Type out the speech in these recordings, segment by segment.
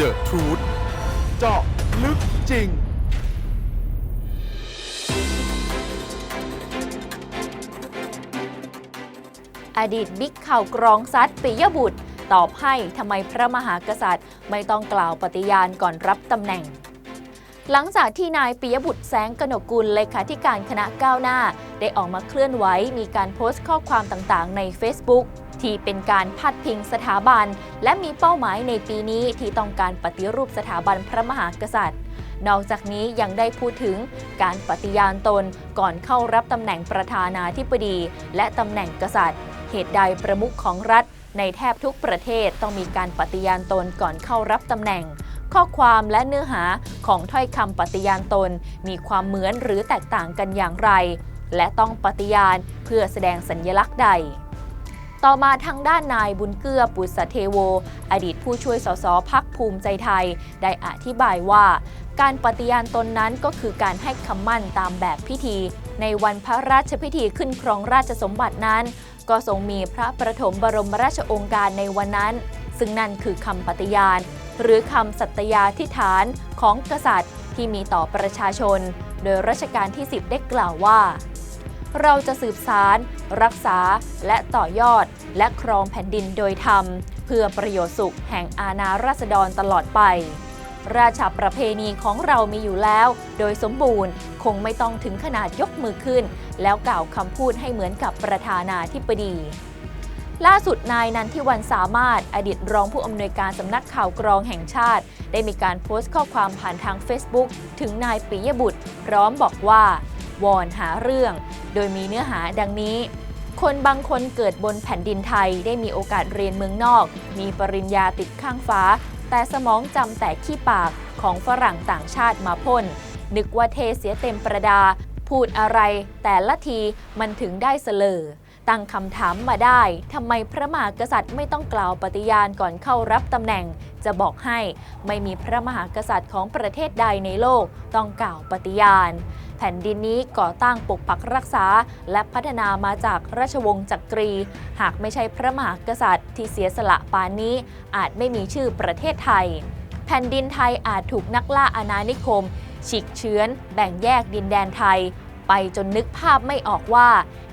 The Truth เจาะลึกจริง อดีตบิ๊กข่าวกรองซัดปิยบุตร ตอบให้ทำไมพระมหากษัตริย์ ไม่ต้องกล่าวปฏิญาณก่อนรับตำแหน่งหลังจากที่นายปิยบุตรแสงกนกุลเลขาธิการคณะก้าวหน้า ได้ออกมาเคลื่อนไหวมีการโพสต์ข้อความต่างๆ ใน Facebook ที่เป็นการพาดพิงสถาบัน และมีเป้าหมายในปีนี้ที่ต้องการปฏิรูปสถาบันพระมหากษัตริย์ นอกจากนี้ยังได้พูดถึงการปฏิญาณตนก่อนเข้ารับตำแหน่งประธานาธิบดี และตำแหน่งกษัตริย์ เหตุใดประมุขของรัฐ ในแทบทุกประเทศต้องมีการปฏิญาณตนก่อนเข้ารับตำแหน่งข้อความและเนื้อหาของถ้อยคำปฏิญาณตน มีความเหมือนหรือแตกต่างกันอย่างไร และต้องปฏิญาณเพื่อแสดงสัญลักษณ์ใด ต่อมาทางด้านนายบุญเกื้อปุษเทโว อดีตผู้ช่วยสสพักภูมิใจไทย ได้อธิบายว่า การปฏิญาณตนนั้นก็คือการให้คำมั่นตามแบบพิธี ในวันพระราชพิธีขึ้นครองราชสมบัตินั้น ก็ทรงมีพระประถมบรมราชองค์การในวันนั้น ซึ่งนั่นคือคำปฏิญาณ หรือคำสัตยาธิฐานของกษัตริย์ที่มีต่อประชาชน โดยรัชกาลที่ 10 ได้กล่าวว่า เราจะสืบสาร รักษาและต่อยอด และครองแผ่นดินโดยธรรม เพื่อประโยชน์สุขแห่งอาณาราษฎรตลอดไป ราชาประเพณีของเรามีอยู่แล้ว โดยสมบูรณ์คงไม่ต้องถึงขนาดยกมือขึ้น แล้วกล่าวคำพูดให้เหมือนกับประธานาธิบดีล่าสุดนายนันทิวันสามารถอดีตรองผู้อำนวยการสำนักข่าวกรองแห่งชาติ ได้มีการโพสต์ข้อความผ่านทาง Facebook ถึงนายปิยบุตร พร้อมบอกว่า วอนหาเรื่อง โดยมีเนื้อหาดังนี้ คนบางคนเกิดบนแผ่นดินไทยได้มีโอกาสเรียนเมืองนอก มีปริญญาติดข้างฟ้า แต่สมองจำแต่ขี้ปากของฝรั่งต่างชาติมาพ่น นึกว่าเทเสียเต็มประดา พูดอะไร แต่ละทีมันถึงได้เสลอตั้งคำถามมาได้ ทำไมพระมหากษัตริย์ไม่ต้องกล่าวปฏิญาณก่อนเข้ารับตำแหน่ง จะบอกให้ไม่มีพระมหากษัตริย์ของประเทศใดในโลกต้องกล่าวปฏิญาณ แผ่นดินนี้ก่อตั้งปกปักรักษา และพัฒนามาจากราชวงศ์จักรี หากไม่ใช่พระมหากษัตริย์ที่เสียสละปานนี้ อาจไม่มีชื่อประเทศไทย แผ่นดินไทยอาจถูกนักล่าอาณานิคม ฉีกเชื้อนแบ่งแยกดินแดนไทย ไปจนนึกภาพไม่ออกว่า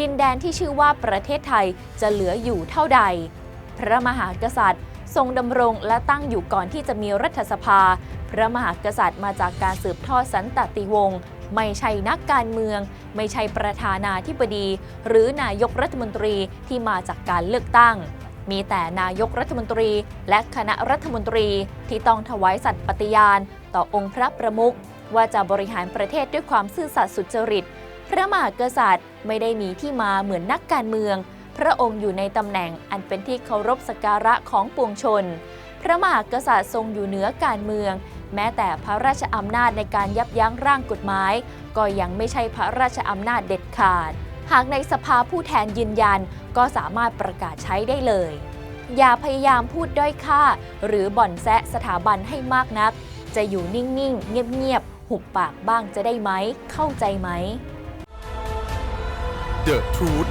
ดินแดนที่ชื่อว่าประเทศไทยจะเหลืออยู่เท่าใด พระมหากษัตริย์ ทรงดำรงและตั้งอยู่ก่อนที่จะมีรัฐสภา พระมหากษัตริย์มาจากการสืบทอดสันตติวงศ์ไม่ใช่นักการเมือง ไม่ใช่ประธานาธิบดี หรือนายกรัฐมนตรีที่มาจากการเลือกตั้ง มีแต่นายกรัฐมนตรีและคณะรัฐมนตรีที่ต้องถวายสัตย์ปฏิญาณ ต่อองค์พระประมุขว่าจะบริหารประเทศด้วยความซื่อสัตย์สุจริต พระมหากษัตริย์ไม่ได้มีที่มาเหมือนนักการเมือง พระองค์อยู่ในตำแหน่งอันเป็นที่เคารพสักการะของปวงชน พระมหากษัตริย์ทรงอยู่เหนือการเมือง แม้แต่พระราชอำนาจในการยับยั้งร่างกฎหมาย ก็ยังไม่ใช่พระราชอำนาจเด็ดขาด หากในสภาผู้แทนยืนยันก็สามารถประกาศใช้ได้เลย อย่าพยายามพูดด้อยค่า หรือบ่อนแซะสถาบันให้มากนัก จะอยู่นิ่งๆ เงียบๆ หุบปากบ้างจะได้ไหม เข้าใจไหม The Truth